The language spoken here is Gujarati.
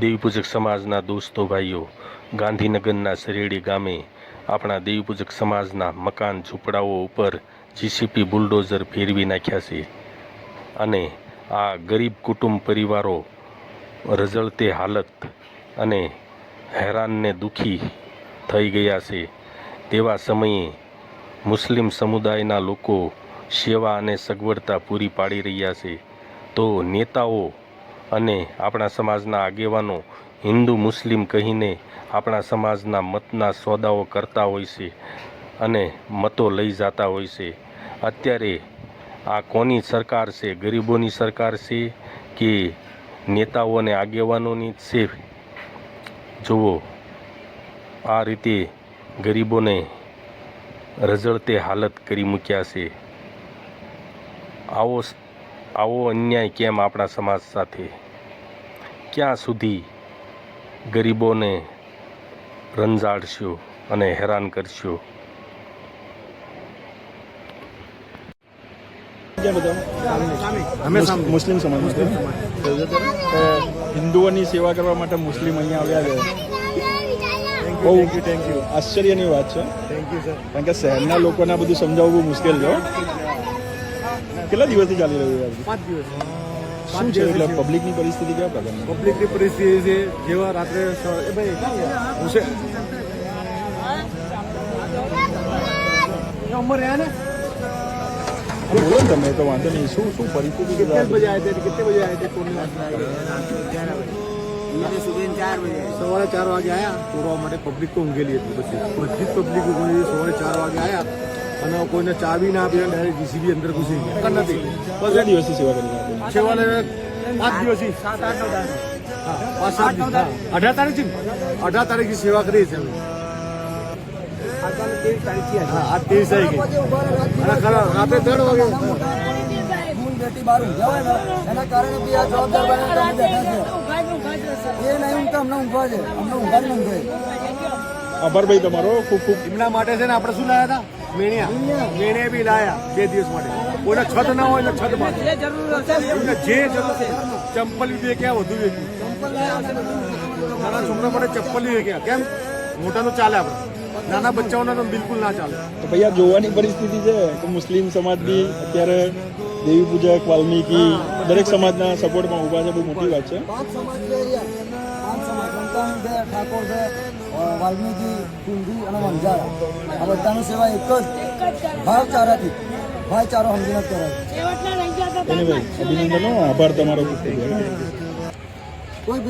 દેવીપૂજક સમાજના દોસ્તો ભાઈઓ, ગાંધીનગરના સરેડી ગામે આપણા દેવીપૂજક સમાજના મકાન ઝૂંપડાઓ ઉપર જીસીપી બુલડોઝર ફેરવી નાખ્યા છે અને આ ગરીબ કુટુંબ પરિવારો રઝળતે હાલત અને હેરાનને દુઃખી થઈ ગયા છે. તેવા સમયે મુસ્લિમ સમુદાયના લોકો સેવા અને સગવડતા પૂરી પાડી રહ્યા છે. તો નેતાઓ અને આપણા સમાજના આગેવાનો હિન્દુ મુસ્લિમ કહીને આપણા સમાજના મતના સોદાઓ કરતા હોય છે અને મતો લઈ જતા હોય છે. અત્યારે આ કોની સરકાર છે? ગરીબોની સરકાર છે કે નેતાઓ અને આગેવાનોની છે? જુઓ, આ રીતે ગરીબોને રઝળતે હાલત કરી મૂક્યા છે. આવો આવો અન્યાય કેમ આપણા સમાજ સાથે? ક્યાં સુધી ગરીબોને રંજાડશો અને હેરાન કરશો? અમે મુસ્લિમ- મુસ્લિમ સમાજ. હિન્દુઓની સેવા કરવા માટે મુસ્લિમ અહીંયા આવ્યા છે. બહુ થેન્ક યુ આશ્ચર્યની વાત છે. થેન્ક યુ સર કારણ કે શહેરના લોકોને બધું સમજાવવું મુશ્કેલ છે હો. કેટલા દિવસથી ચાલી રહ્યું છે પાંચ દિવસ. શું છે? એટલે પબ્લિકની પરિસ્થિતિ કેવા પ્રકારની પબ્લિકની પરિસ્થિતિ છે જેવા રાત્રે ભાઈ હુસે અમર રહ્યા ને? બોલો ને તમે તો વાંધો નહીં. શું શું પરિસ્થિતિ કેટલા બજે આવે છે? કેટલે બજે આવે છે? કોની વાત સવારે ચાર વાગે આવ્યા ચોરવા માટે પબ્લિક તો ઊંઘેલી હતી બધી. બધી જ પબ્લિક સવારે ચાર વાગે આવ્યા અને કોઈને ચાવી ના આપી ડાયરેક્ટ જીસીબી અંદર ઘૂસી ગયા. નથી નથી એ દિવસથી સેવા કરી? છેવાડે પાંચ દિવસથી. સાત આઠ હા પાંચ સાત દિવસ હા. અઢાર તારીખથી? સેવા કરી છે હા આ તારીખે. અને ત્રણ વાગે બેટી બહાર ઊંઘ્યા એના કારણે બી આ જવાબદાર બને બેઠા છે. એ નહીં ઊંઘતા અમને ઊંઘવા છે અમને ઊંઘા જ ઊંઘે આભાર ભાઈ તમારો ખૂબ ખૂબ. એમના માટે છે ને આપણે શું લાયા હતા? મેણિયા મેણિયા બી લાયા બે દિવસ માટે. કોઈને છત ના હોય એટલે છત માટે જે જરૂર છે ચંપલ બી ક્યાં વધુ વેચ્યું? નાના છોકરા માટે ચપ્પલ બી ક્યાં કેમ? મોટા તો ચાલે આપણે. નાના બચ્ચાઓના તો બિલકુલ ના ચાલે. તો ભાઈ આ જોવાની પરિસ્થિતિ છે કે મુસ્લિમ સમાજ બી અત્યારે દેવી પૂજક વાલ્મીકી દરેક સમાજના સપોર્ટમાં ઊભા છે બહુ મોટી વાત છે. પાંચ સમાજ છે પાંચ સમાજ રમતાણ છે ઠાકોર છે વાલ્મીકી કુંડી અને વંજારા. આ બધાની સેવા એક જ ભાવચારાથી ભાઈચારો સમજીને કરે અભિનંદનો આભાર તમારો કોઈ